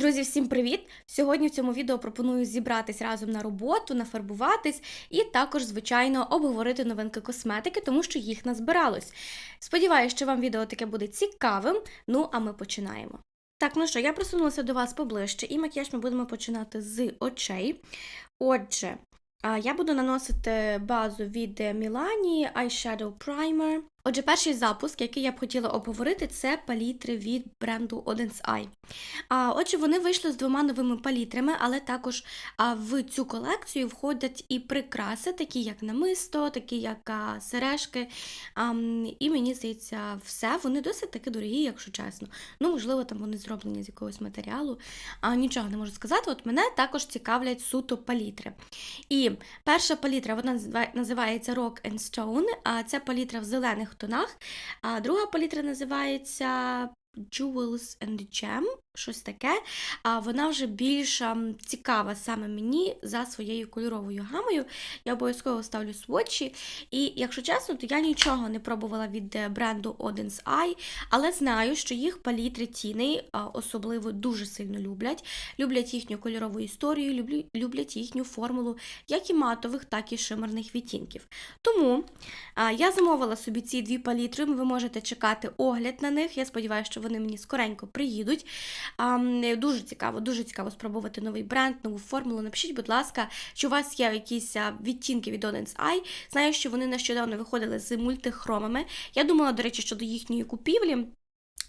Друзі, всім привіт! Сьогодні в цьому відео пропоную зібратись разом на роботу, нафарбуватись і також, звичайно, обговорити новинки косметики, тому що їх назбиралось. Сподіваюсь, що вам відео таке буде цікавим. Ну, а ми починаємо. Так, ну що, я просунулася до вас поближче, і макіяж ми будемо починати з очей. Отже, я буду наносити базу від Milani Eyeshadow Primer. Отже, перший запуск, який я б хотіла обговорити, це палітри від бренду Odens Eye. А, отже, вони вийшли з двома новими палітрами, але також в цю колекцію входять і прикраси, такі як намисто, такі як сережки. І мені здається, все. Вони досить таки дорогі, якщо чесно. Ну, можливо, там вони зроблені з якогось матеріалу. А, нічого не можу сказати. От мене також цікавлять суто палітри. І перша палітра вона називається Rock and Stone, а це палітра в зелених тонах. А друга палітра називається Jewels and Gem, щось таке. А вона вже більш цікава саме мені за своєю кольоровою гамою. Я обов'язково ставлю сводчі. І якщо чесно, то я нічого не пробувала від е, бренду Odens Eye, але знаю, що їх палітри тіни особливо дуже сильно люблять. Люблять їхню кольорову історію, люблять їхню формулу як і матових, так і шимерних відтінків. Тому я замовила собі ці дві палітри. Ви можете чекати огляд на них. Я сподіваюся, що вони мені скоренько приїдуть. Дуже цікаво, дуже цікаво спробувати новий бренд, нову формулу. Напишіть, будь ласка, чи у вас є якісь відтінки від Odens Eye. Знаю, що вони нещодавно виходили з мультихромами. Я думала, до речі, щодо їхньої купівлі.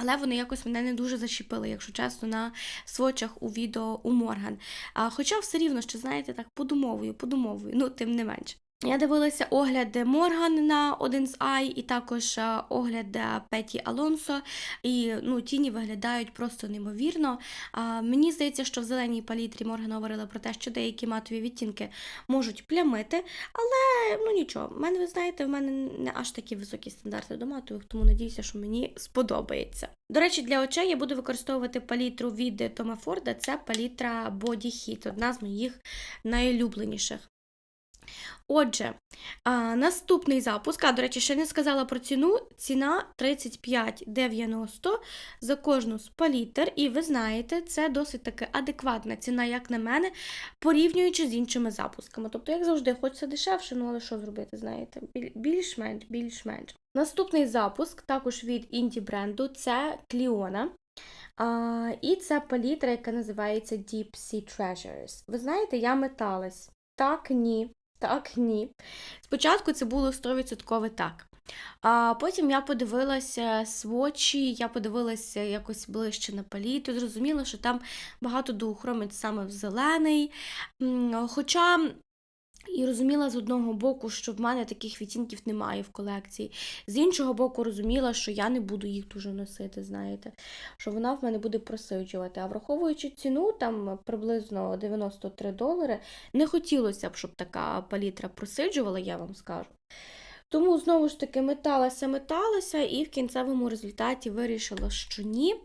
Але вони якось мене не дуже зачепили, якщо чесно, на свочах у відео у Морган. А, хоча все рівно, що знаєте, так подумовую, подумовую, ну тим не менш. Я дивилася огляд Морган на Odens Eye і також е, огляд Петі Алонсо. І ну, тіні виглядають просто неймовірно. А, мені здається, що в зеленій палітрі Морган говорила про те, що деякі матові відтінки можуть плямити, але ну нічого, в мене, ви знаєте, в мене не аж такі високі стандарти до матових, тому надіюся, що мені сподобається. До речі, для очей я буду використовувати палітру від Тома Форда. Це палітра Body Heat, одна з моїх найулюбленіших. Отже, а, наступний запуск. А, до речі, ще не сказала про ціну. Ціна 35,90 за кожну з палітр. І ви знаєте, це досить таки адекватна ціна, як на мене, порівнюючи з іншими запусками. Тобто, як завжди, хочеться дешевше, ну але що зробити, знаєте, більш-менш, більш-менш. Наступний запуск також від інді бренду це Кліона. І це палітра, яка називається Deep Sea Treasures. Ви знаєте, я металась. Так, ні. Так, ні. Спочатку це було 100% так. А потім я подивилася свочі, я подивилася якось ближче на палітру, зрозуміла, що там багато дуохромить саме в зелений. Хоча і розуміла з одного боку, що в мене таких відтінків немає в колекції. З іншого боку, розуміла, що я не буду їх дуже носити, знаєте, що вона в мене буде просиджувати. А враховуючи ціну, там приблизно 93 долари, не хотілося б, щоб така палітра просиджувала, я вам скажу. Тому знову ж таки металася, металася, і в кінцевому результаті вирішила, що ні,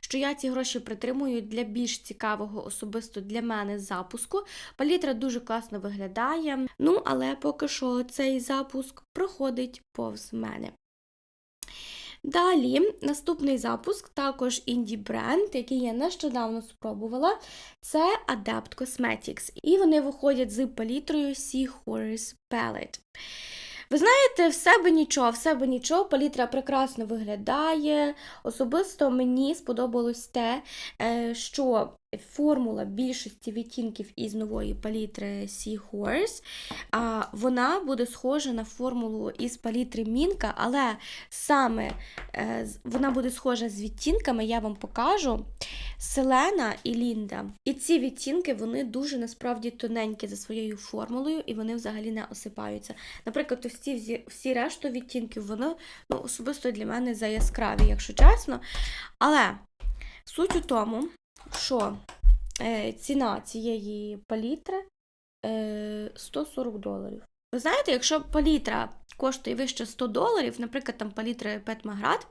що я ці гроші притримую для більш цікавого особисто для мене запуску. Палітра дуже класно виглядає. Ну, але поки що цей запуск проходить повз мене. Далі, наступний запуск, також інді бренд, який я нещодавно спробувала, це Adept Cosmetics. І вони виходять з палітрою Seahorse Palette. Ви знаєте, все би нічого, все би нічого, палітра прекрасно виглядає. Особисто мені сподобалось те, е, що формула більшості відтінків із нової палітри Seahorse, вона буде схожа на формулу із палітри Мінка, але саме е, вона буде схожа з відтінками, я вам покажу. Селена і Лінда. І ці відтінки вони дуже насправді тоненькі за своєю формулою, і вони взагалі не осипаються. Наприклад, ось всі решту відтінків, вони ну, особисто для мене заяскраві, якщо чесно. Але суть у тому, що е, ціна цієї палітри е, 140 доларів. Ви знаєте, якщо палітра коштує вище 100 доларів, наприклад, там палітри Петмаград,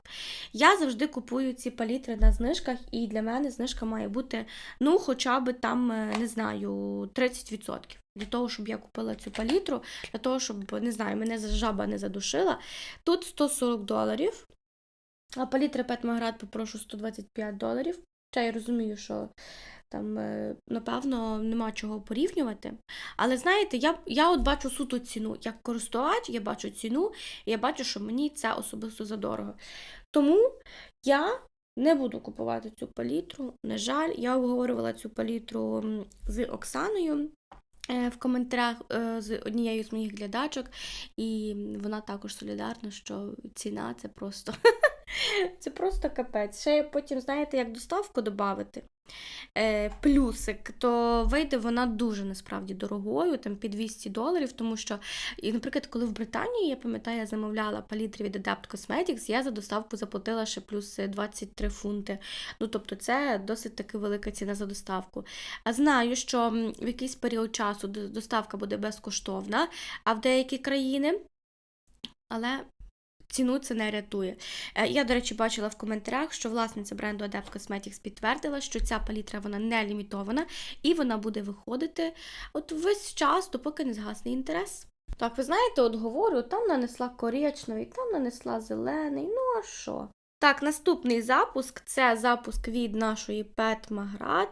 я завжди купую ці палітри на знижках, і для мене знижка має бути, ну, хоча б там, е, не знаю, 30%. Для того, щоб я купила цю палітру, для того, щоб, не знаю, мене жаба не задушила. Тут 140 доларів. А палітра Петмаград попрошу 125 доларів. Хоча я розумію, що там, е, напевно, нема чого порівнювати. Але знаєте, я, я от бачу суто ціну. Як користувач, я бачу ціну, і я бачу, що мені це особисто задорого. Тому я не буду купувати цю палітру. На жаль, я обговорювала цю палітру з Оксаною. е, В коментарях е, з однією з моїх глядачок, і вона також солідарна, що ціна це просто це просто капець. Ще потім, знаєте, як доставку додати е, плюсик, то вийде вона дуже насправді дорогою, там під 200 доларів, тому що, і, наприклад, коли в Британії, я пам'ятаю, я замовляла палітри від Adapt Cosmetics, я за доставку заплатила ще плюс 23 фунти. Ну, тобто, це досить таки велика ціна за доставку. А знаю, що в якийсь період часу доставка буде безкоштовна, а в деякі країни, але. Ціну це не рятує. Е, Я, до речі, бачила в коментарях, що власниця бренду Adept Cosmetics підтвердила, що ця палітра вона не лімітована і вона буде виходити от весь час, допоки не згасне інтерес. Так, ви знаєте, от говорю, там нанесла коричневий, там нанесла зелений, ну а що? Так, наступний запуск це запуск від нашої Pet Magrat.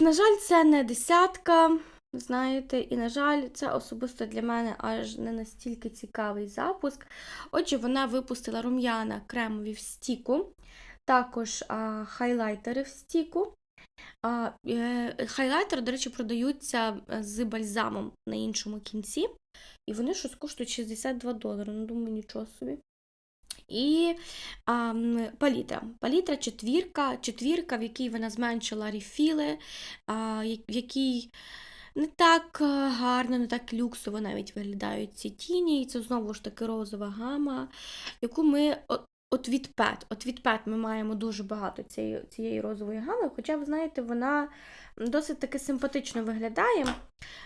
На жаль, це не десятка. Знаєте, і, на жаль, це особисто для мене аж не настільки цікавий запуск. Отже, вона випустила рум'яна кремові в стіку, також а, хайлайтери в стіку. А, е, хайлайтери, до речі, продаються е, з бальзамом на іншому кінці. І вони щось коштують 62 долари. Ну, думаю, нічого собі. І а, палітра. Палітра четвірка, четвірка, в якій вона зменшила рефіли, а, в якій не так е, гарно, не так люксово навіть виглядають ці тіні. І це знову ж таки розова гама, яку ми. От, від Pet, от від Pet ми маємо дуже багато цієї, цієї розової гами, хоча, ви знаєте, вона досить таки симпатично виглядає.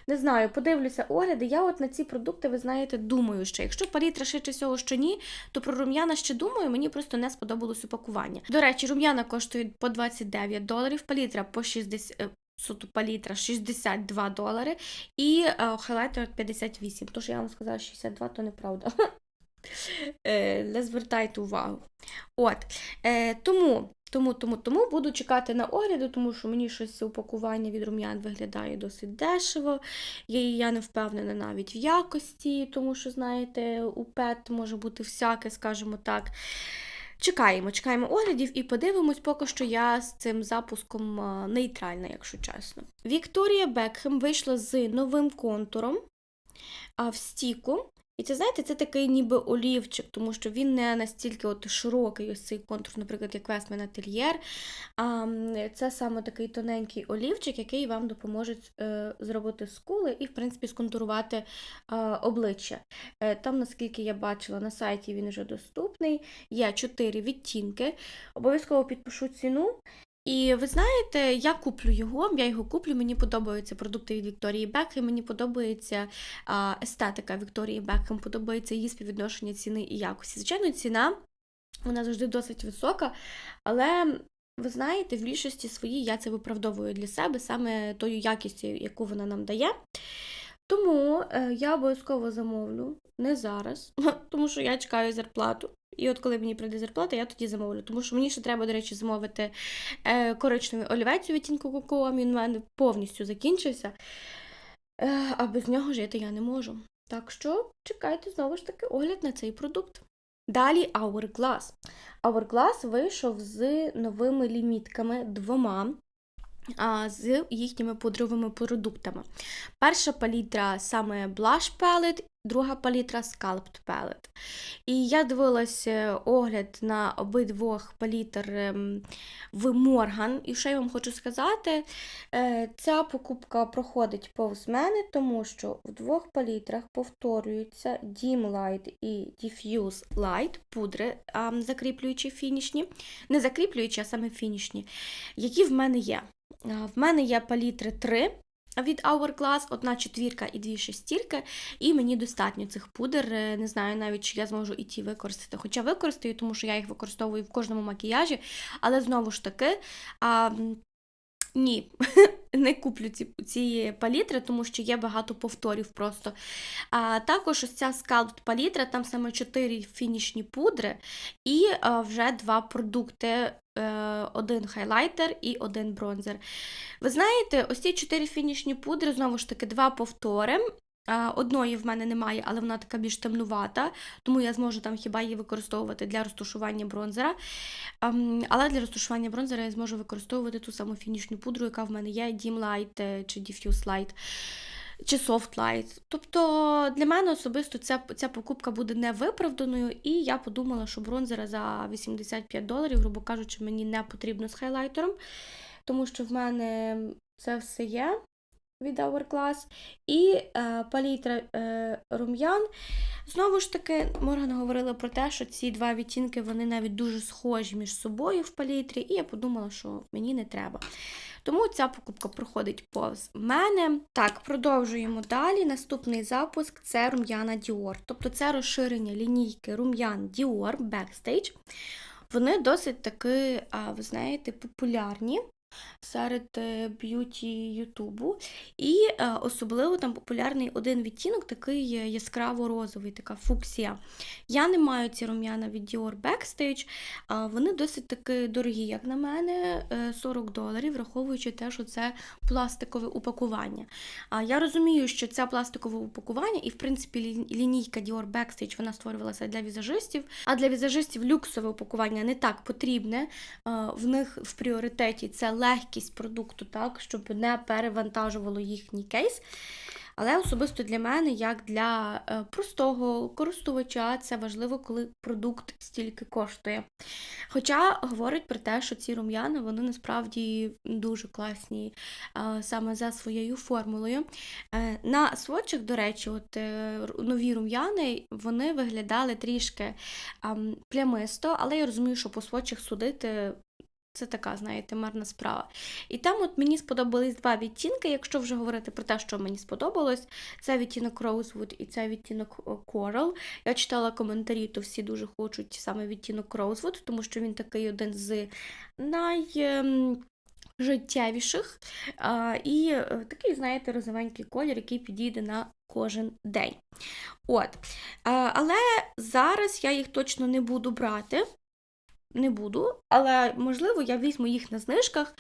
Не знаю, подивлюся огляди. Я от на ці продукти, ви знаєте, думаю ще. Якщо палітра швидше всього, що ні, то про рум'яна ще думаю, мені просто не сподобалось упакування. До речі, рум'яна коштують по 29 доларів, палітра по 60. Суто палітра 62 долари і е, хайлайтер 58. Тож я вам сказала 62, то неправда. Е, Не звертайте увагу. От. Е, тому, тому, тому, тому буду чекати на огляди, тому що мені щось упакування від рум'ян виглядає досить дешево. Я, я не впевнена навіть в якості, тому що, знаєте, у пет може бути всяке, скажімо так. Чекаємо, чекаємо оглядів і подивимось, поки що я з цим запуском нейтральна, якщо чесно. Вікторія Бекхем вийшла з новим контуром а, в стіку. І це, знаєте, це такий ніби олівчик, тому що він не настільки от широкий ось цей контур, наприклад, як Westman Atelier. А це саме такий тоненький олівчик, який вам допоможе е, зробити скули і, в принципі, сконтурувати обличчя. Е, там, наскільки я бачила, на сайті він вже доступний. Є чотири відтінки. Обов'язково підпишу ціну. І ви знаєте, я куплю його, я його куплю, мені подобаються продукти від Вікторії Бекхем, мені подобається естетика Вікторії Бекхем, подобається її співвідношення ціни і якості. Звичайно, ціна вона завжди досить висока, але ви знаєте, в більшості своїй я це виправдовую для себе саме тою якістю, яку вона нам дає. Тому е, я обов'язково замовлю не зараз, тому що я чекаю зарплату. І от коли мені прийде зарплата, я тоді замовлю. Тому що мені ще треба, до речі, замовити е, коричневий олівець у відтінку кокоа, він у мене повністю закінчився. Е, а без нього жити я не можу. Так що чекайте знову ж таки огляд на цей продукт. Далі Hourglass. Hourglass вийшов з новими лімітками двома. З їхніми пудровими продуктами. Перша палітра саме Blush Palette, друга палітра Sculpt Palette. І я дивилася огляд на обидвох палітр ем, в Morgan. І що я вам хочу сказати, е, ця покупка проходить повз мене, тому що в двох палітрах повторюються Dim Light і Diffuse Light пудри, закріплюючі фінішні, не закріплюючі, а саме фінішні, які в мене є. В мене є палітри 3 від Hourglass, одна четвірка і дві шестірки, і мені достатньо цих пудр. Е, Не знаю навіть, чи я зможу і ті використати. Хоча використаю, тому що я їх використовую в кожному макіяжі, але знову ж таки. А, ні, не куплю ці, ці палітри, тому що є багато повторів просто. А також ось ця скалпт палітра, там саме 4 фінішні пудри і а, вже два продукти е, один хайлайтер і один бронзер. Ви знаєте, ось ці чотири фінішні пудри, знову ж таки, два повтори. Одної в мене немає, але вона така більш темнувата, тому я зможу там хіба її використовувати для розташування бронзера. Але для розташування бронзера я зможу використовувати ту саму фінішну пудру, яка в мене є, Dim Light е, чи Diffuse Light. Чи Soft Light. Тобто для мене особисто ця, ця покупка буде невиправданою, і я подумала, що бронзера за 85 доларів, грубо кажучи, мені не потрібно з хайлайтером, тому що в мене це все є від Hourglass. І е, палітра е, рум'ян. Знову ж таки, Морган говорила про те, що ці два відтінки вони навіть дуже схожі між собою в палітрі, і я подумала, що мені не треба. Тому ця покупка проходить повз мене. Так, продовжуємо далі. Наступний запуск це рум'яна Dior. Тобто це розширення лінійки рум'ян Dior Backstage. Вони досить таки, ви знаєте, популярні серед е, б'юті Ютубу. І е, особливо там популярний один відтінок, такий яскраво-розовий, така фуксія. Я не маю ці рум'яна від Dior Backstage, вони досить таки дорогі, як на мене, 40 е, доларів, враховуючи те, що це пластикове упакування. Я розумію, що це пластикове упакування, і, в принципі, лінійка Dior Backstage вона створювалася для візажистів, а для візажистів люксове упакування не так потрібне. В них в пріоритеті це легкість продукту, так, щоб не перевантажувало їхній кейс. Але особисто для мене, як для е, простого користувача, це важливо, коли продукт стільки коштує. Хоча говорить про те, що ці рум'яни вони насправді дуже класні е, саме за своєю формулою. Е, на сводчах, до речі, от нові рум'яни вони виглядали трішки плямисто, але я розумію, що по сводчах судити це така, знаєте, марна справа. І там от мені сподобались два відтінки, якщо вже говорити про те, що мені сподобалось, це відтінок Rosewood і це відтінок Coral. Я читала коментарі, то всі дуже хочуть саме відтінок Rosewood, тому що він такий один з найжиттєвіших. І е, такий, знаєте, розовенький колір, який підійде на кожен день. От. Але зараз я їх точно не буду брати не буду, але можливо я візьму їх на знижках,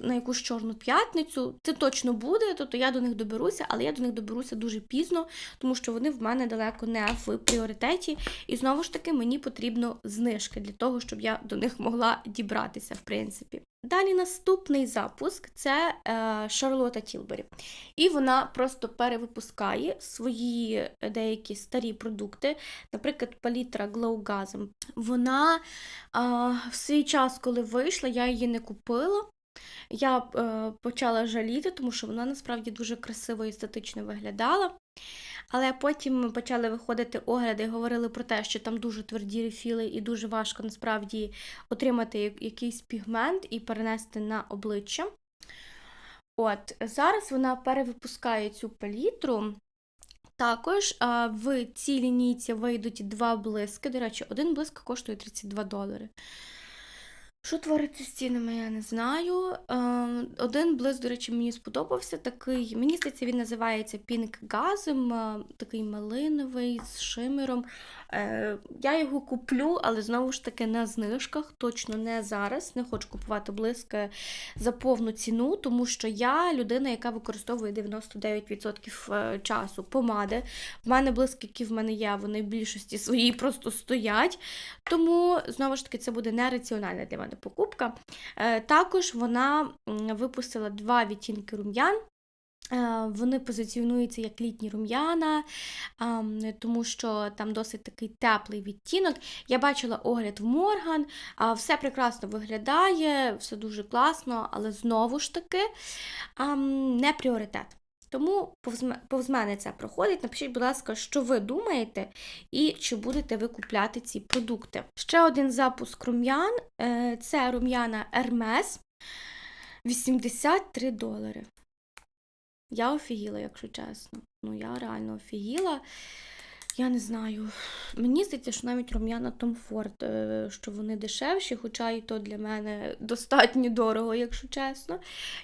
на якусь чорну п'ятницю. Це точно буде, тобто я до них доберуся, але я до них доберуся дуже пізно, тому що вони в мене далеко не в пріоритеті. І знову ж таки, мені потрібно знижки для того, щоб я до них могла дібратися, в принципі. Далі наступний запуск це е, Шарлота Тілбері. І вона просто перевипускає свої деякі старі продукти, наприклад, палітра Glow Gasm. Вона е, в свій час, коли вийшла, я її не купила. Я е, почала жаліти, тому що вона насправді дуже красиво і естетично виглядала. Але потім ми почали виходити огляди і говорили про те, що там дуже тверді рефіли, і дуже важко насправді отримати якийсь пігмент і перенести на обличчя. От, Зараз вона перевипускає цю палітру. Також а, в цій лінійці вийдуть два блиски. До речі, один блиск коштує 32 долари. Що твориться з цінами, я не знаю. Ем, один блиск, до речі, мені сподобався. Такий, Мені здається, він називається Pink Gasm, е, такий малиновий з шимером. Е, я його куплю, але знову ж таки на знижках, точно не зараз. Не хочу купувати блиски за повну ціну, тому що я людина, яка використовує 99% е, часу помади. В мене блиски, які в мене є, вони в більшості своїй просто стоять. Тому, знову ж таки, це буде нераціональна для мене покупка. Е, також вона випустила два відтінки рум'ян. Е, вони позиціонуються як літні рум'яна, тому що там досить такий теплий відтінок. Я бачила огляд в Морган, все прекрасно виглядає, все дуже класно, але знову ж таки не пріоритет. Тому повз мене це проходить. Напишіть, будь ласка, що ви думаєте, і чи будете ви купляти ці продукти. Ще один запуск рум'ян е, це рум'яна Hermes 83 долари. Я офігіла, якщо чесно. Ну, я реально офігіла. Я не знаю. Мені здається, що навіть рум'яна Tom Ford, е, що вони дешевші, хоча і то для мене достатньо дорого, якщо чесно,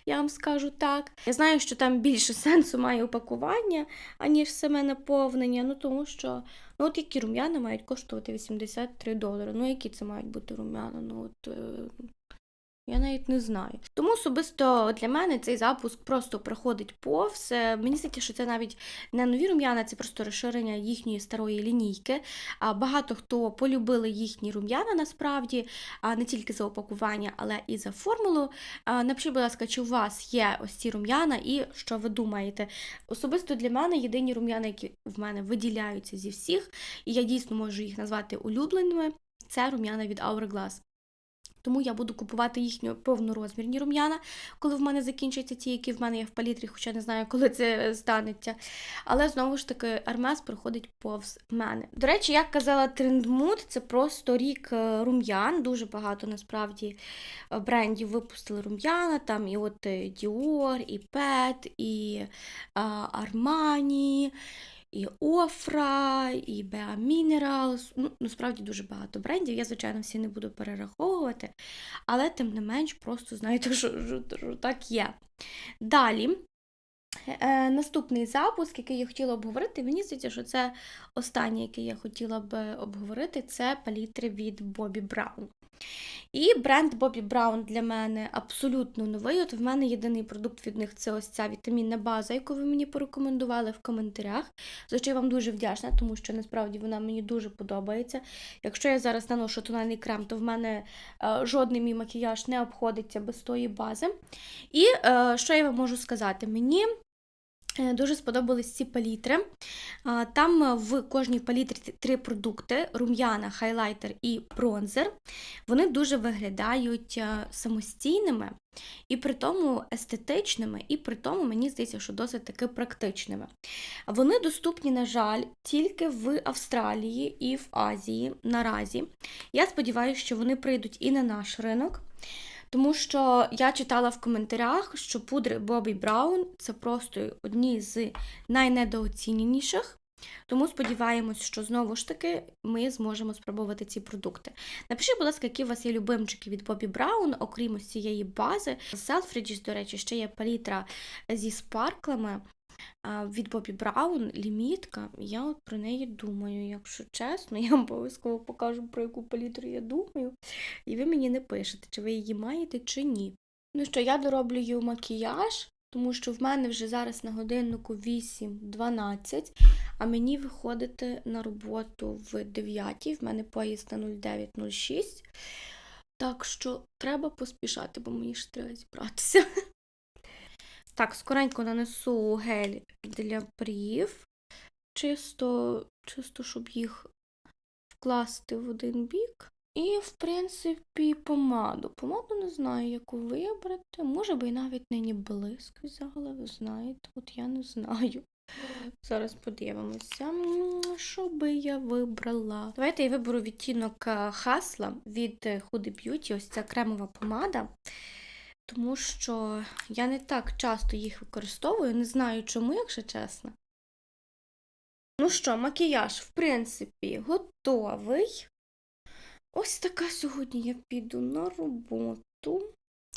я вам скажу так. Я знаю, що там більше сенсу має упакування, аніж саме наповнення. Ну тому що ну от які рум'яна мають коштувати 83 долари. Ну, які це мають бути рум'яна? Ну от. Я навіть не знаю. Тому особисто для мене цей запуск просто проходить повз. Е, Мені здається, що це навіть не нові рум'яна, це просто розширення їхньої старої лінійки. Багато хто полюбили їхні рум'яна насправді, не тільки за опакування, але і за формулу. Напишіть, будь ласка, чи у вас є ось ці рум'яна і що ви думаєте? Особисто для мене єдині рум'яна, які в мене виділяються зі всіх, і я дійсно можу їх назвати улюбленими, це рум'яна від Hourglass. Тому я буду купувати їхню повнорозмірні рум'яна, коли в мене закінчаться ті, які в мене є в палітрі, хоча не знаю, коли це станеться. Але знову ж таки, Hermes проходить повз мене. До речі, як казала Trendmood, це просто рік е, рум'ян. Дуже багато насправді е, брендів випустили рум'яна. Там і от е, Dior, і Pet, і Armani, і Офра, і Bea Minerals. Ну, насправді дуже багато брендів. Я, звичайно, всі не буду перераховувати, але тим не менш, просто знаєте, що, що, що так є. Далі. Е, наступний запуск, який я хотіла обговорити, мені здається, що це останнє, яке я хотіла б обговорити, це палітри від Bobbi Brown. І бренд Bobbi Brown для мене абсолютно новий. От в мене єдиний продукт від них це ось ця вітамінна база, яку ви мені порекомендували в коментарях. За що я вам дуже вдячна, тому що насправді вона мені дуже подобається. Якщо я зараз наношу тональний крем, то в мене е, жодний мій макіяж не обходиться без тої бази. І е, що я вам можу сказати? Мені Е, Дуже сподобались ці палітри. Там е, в кожній палітрі три продукти: рум'яна, хайлайтер і бронзер. Вони дуже виглядають е, самостійними, і при тому естетичними, і при тому, мені здається, що досить таки практичними. Вони доступні, на жаль, тільки в Австралії і в Азії наразі. Я сподіваюся, що вони прийдуть і на наш ринок. Тому що я читала в коментарях, що пудри Бобі Браун це просто одні з найнедооціненіших. Тому сподіваємось, що знову ж таки ми зможемо спробувати ці продукти. Напишіть, будь ласка, які у вас є любимчики від Бобі Браун, окрім ось цієї бази. Selfridges, до речі, ще є палітра зі спарклами від Бобі Браун, лімітка. Я от про неї думаю, якщо чесно, я вам обов'язково покажу, про яку палітру я думаю. І ви мені не пишете, чи ви її маєте, чи ні. Ну що, я дороблюю макіяж, тому що в мене вже зараз на годиннику 8.12, а мені виходити на роботу в 9, в мене поїзд на 09.06. Так що треба поспішати, бо мені ж треба зібратися. Так, скоренько нанесу гель для брів. Чисто, чисто, щоб їх вкласти в один бік. І, в принципі, помаду. Помаду не знаю, яку вибрати. Може би і навіть нині блиск взяла, ви знаєте, от я не знаю. Зараз подивимося, що би я вибрала. Давайте я виберу відтінок е, Хасла від е, Huda Beauty, ось ця кремова помада. Тому що я не так часто їх використовую, не знаю чому, якщо чесно. Ну що, макіяж, в принципі, готовий. Ось така сьогодні я піду на роботу.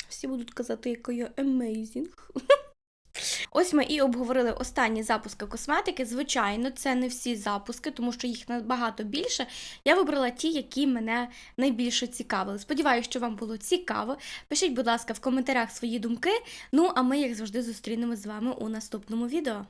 Всі будуть казати, яка я amazing. Ось ми і обговорили останні запуски косметики. Звичайно, це не всі запуски, тому що їх набагато більше. Я вибрала ті, які мене найбільше цікавили. Сподіваюся, що вам було цікаво. Пишіть, будь ласка, в коментарях свої думки. Ну, а ми, як завжди, зустрінемось з вами у наступному відео.